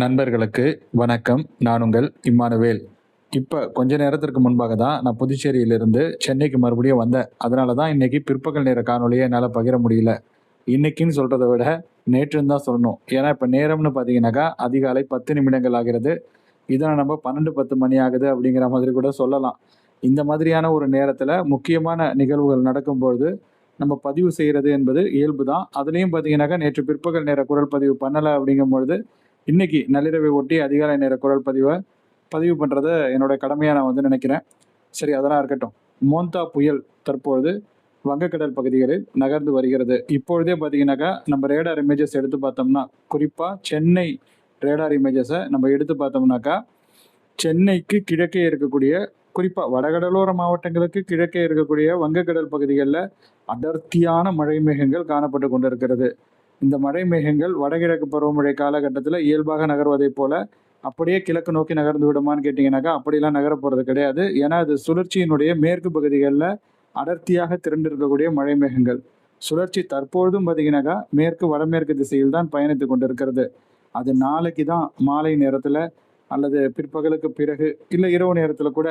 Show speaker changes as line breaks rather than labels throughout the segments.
நண்பர்களுக்கு வணக்கம். நான் உங்கள் இம்மானுவேல். இப்போ கொஞ்ச நேரத்திற்கு முன்பாக தான் நான் புதுச்சேரியிலிருந்து சென்னைக்கு மறுபடியும் வந்தேன். அதனால தான் இன்னைக்கு பிற்பகல் நேர காணொலியை என்னால் பகிர முடியல. இன்னைக்குன்னு சொல்கிறத விட நேற்றுன்னு தான் சொல்லணும். ஏன்னா இப்போ நேரம்னு பார்த்தீங்கன்னாக்கா அதிகாலை பத்து நிமிடங்கள் ஆகிறது. இதை நம்ம பன்னெண்டு பத்து மணி ஆகுது அப்படிங்கிற மாதிரி கூட சொல்லலாம். இந்த மாதிரியான ஒரு நேரத்தில் முக்கியமான நிகழ்வுகள் நடக்கும்பொழுது நம்ம பதிவு செய்கிறது என்பது இயல்பு தான் அதுலேயும் பார்த்தீங்கன்னாக்கா நேற்று பிற்பகல் நேர குரல் பதிவு பண்ணலை அப்படிங்கும் பொழுது இன்னைக்கு நள்ளிரவை ஒட்டி அதிகாலை நேர குரல் பதிவை பதிவு பண்ணுறத என்னோட கடமையாக நான் வந்து நினைக்கிறேன். சரி அதெல்லாம் இருக்கட்டும். மோந்தா புயல் தற்பொழுது வங்கக்கடல் பகுதிகளில் நகர்ந்து வருகிறது. இப்பொழுதே பார்த்தீங்கன்னாக்கா நம்ம ரேடார் இமேஜஸ் எடுத்து பார்த்தோம்னா குறிப்பாக சென்னை ரேடார் இமேஜஸை நம்ம எடுத்து பார்த்தோம்னாக்கா சென்னைக்கு கிழக்கே இருக்கக்கூடிய குறிப்பாக வடகடலோர மாவட்டங்களுக்கு கிழக்கே இருக்கக்கூடிய வங்கக்கடல் பகுதிகளில் அடர்த்தியான மழை மேகங்கள் காணப்பட்டு கொண்டிருக்கிறது. இந்த மழை மேகங்கள் வடகிழக்கு பருவமழை காலகட்டத்தில் இயல்பாக நகர்வதைப் போல அப்படியே கிழக்கு நோக்கி நகர்ந்து விடுமான்னு கேட்டிங்கனாக்கா அப்படிலாம் நகர போகிறது கிடையாது. ஏன்னா அது சுழற்சியினுடைய மேற்கு பகுதிகளில் அடர்த்தியாக திரண்டு இருக்கக்கூடிய மழை மேகங்கள் சுழற்சி தற்பொழுதும் பார்த்தீங்கன்னாக்கா மேற்கு வடமேற்கு திசையில் தான் பயணித்து கொண்டிருக்கிறது. அது நாளைக்கு தான் மாலை நேரத்தில் அல்லது பிற்பகலுக்கு பிறகு இல்லை இரவு நேரத்தில் கூட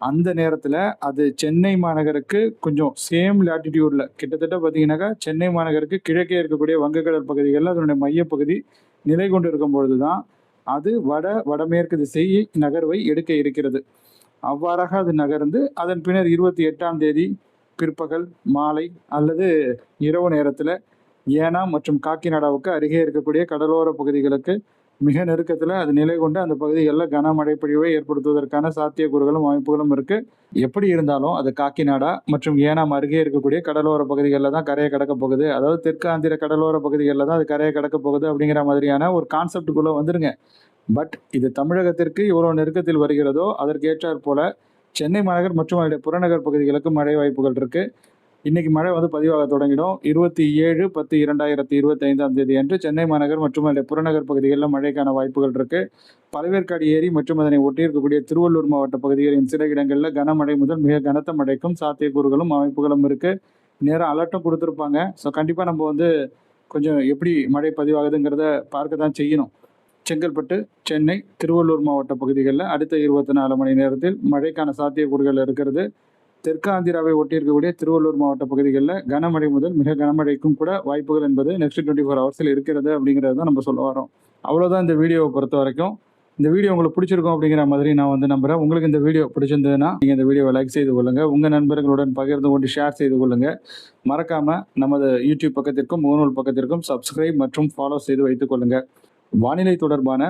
அந்த நேரத்தில் அது சென்னை மாநகருக்கு கொஞ்சம் சேம் லாட்டிடியூடில் கிட்டத்தட்ட பார்த்தீங்கன்னாக்கா சென்னை மாநகருக்கு கிழக்கே இருக்கக்கூடிய வங்கக்கடல் பகுதிகளில் அதனுடைய மையப்பகுதி நிலை கொண்டு இருக்கும் பொழுது தான் அது வட வடமேற்கு திசை நகர்வை எடுக்க இருக்கிறது. அவ்வாறாக அது நகர்ந்து அதன் பின்னர் இருபத்தி எட்டாம் தேதி பிற்பகல் மாலை அல்லது இரவு நேரத்தில் ஏனா மற்றும் காக்கிநாடாவுக்கு அருகே இருக்கக்கூடிய கடலோர பகுதிகளுக்கு மிக நெருக்கத்தில் அது நிலை கொண்டு அந்த பகுதிகளில் கனமழை பொழிவை ஏற்படுத்துவதற்கான சாத்தியக்கூறுகளும் வாய்ப்புகளும் இருக்கு. எப்படி இருந்தாலும் அது காக்கிநாடா மற்றும் ஏனாம் அருகே இருக்கக்கூடிய கடலோர பகுதிகளில் தான் கரையை கடக்க போகுது. அதாவது தெற்கு ஆந்திர கடலோர பகுதிகளில் தான் அது கரையை கடக்க போகுது அப்படிங்கிற மாதிரியான ஒரு கான்செப்டுக்குள்ளே வந்துருங்க. பட் இது தமிழகத்திற்கு இவ்வளோ நெருக்கத்தில் வருகிறதோ அதற்கேற்றாற் போல சென்னை மாநகர் மற்றும் அதனுடைய புறநகர் பகுதிகளுக்கு மழை வாய்ப்புகள் இருக்குது இன்னைக்கு மழை வந்து பதிவாக தொடங்கிடும். இருபத்தி ஏழு பத்து இரண்டாயிரத்தி இருபத்தி ஐந்தாம் தேதி அன்று சென்னை மாநகர் மற்றும் அதனுடைய புறநகர் பகுதிகளில் மழைக்கான வாய்ப்புகள் இருக்கு. பழவேற்காடு ஏரி மற்றும் அதனை ஒட்டியிருக்கக்கூடிய திருவள்ளூர் மாவட்ட பகுதிகளின் சில இடங்களில் கனமழை முதல் மிக கனத்த மழைக்கும் சாத்தியக்கூறுகளும் அமைப்புகளும் இருக்கு. நேரம் அலர்ட்டும் கொடுத்துருப்பாங்க. ஸோ கண்டிப்பாக நம்ம வந்து கொஞ்சம் எப்படி மழை பதிவாகுதுங்கிறத பார்க்க தான் செய்யணும். செங்கல்பட்டு சென்னை திருவள்ளூர் மாவட்ட பகுதிகளில் அடுத்த இருபத்தி நாலு மணி நேரத்தில் மழைக்கான சாத்தியக்கூறுகள் இருக்கிறது. தெற்கு ஆந்திராவை ஒட்டியிருக்கக்கூடிய திருவள்ளூர் மாவட்ட பகுதிகளில் கனமழை முதல் மிக கனமழைக்கும் கூட வாய்ப்புகள் என்பது நெக்ஸ்ட் டுவெண்ட்டி ஃபோர் ஹவர்ஸில் இருக்கிறது அப்படிங்கிறது தான் நம்ம சொல்ல வரோம். அவ்வளோதான் இந்த வீடியோவை பொறுத்த வரைக்கும். இந்த வீடியோ உங்களுக்கு பிடிச்சிருக்கும் அப்படிங்கிற மாதிரி நான் வந்து நம்புறேன். உங்களுக்கு இந்த வீடியோ பிடிச்சிருந்ததுன்னா நீங்கள் இந்த வீடியோவை லைக் செய்து கொள்ளுங்கள் உங்கள் நண்பர்களுடன் பகிர்ந்து கொண்டு ஷேர் செய்து கொள்ளுங்கள் மறக்காமல் நமது யூடியூப் பக்கத்திற்கும் முகநூல் பக்கத்திற்கும் சப்ஸ்கிரைப் மற்றும் ஃபாலோ செய்து வைத்துக் கொள்ளுங்கள் வானிலை தொடர்பான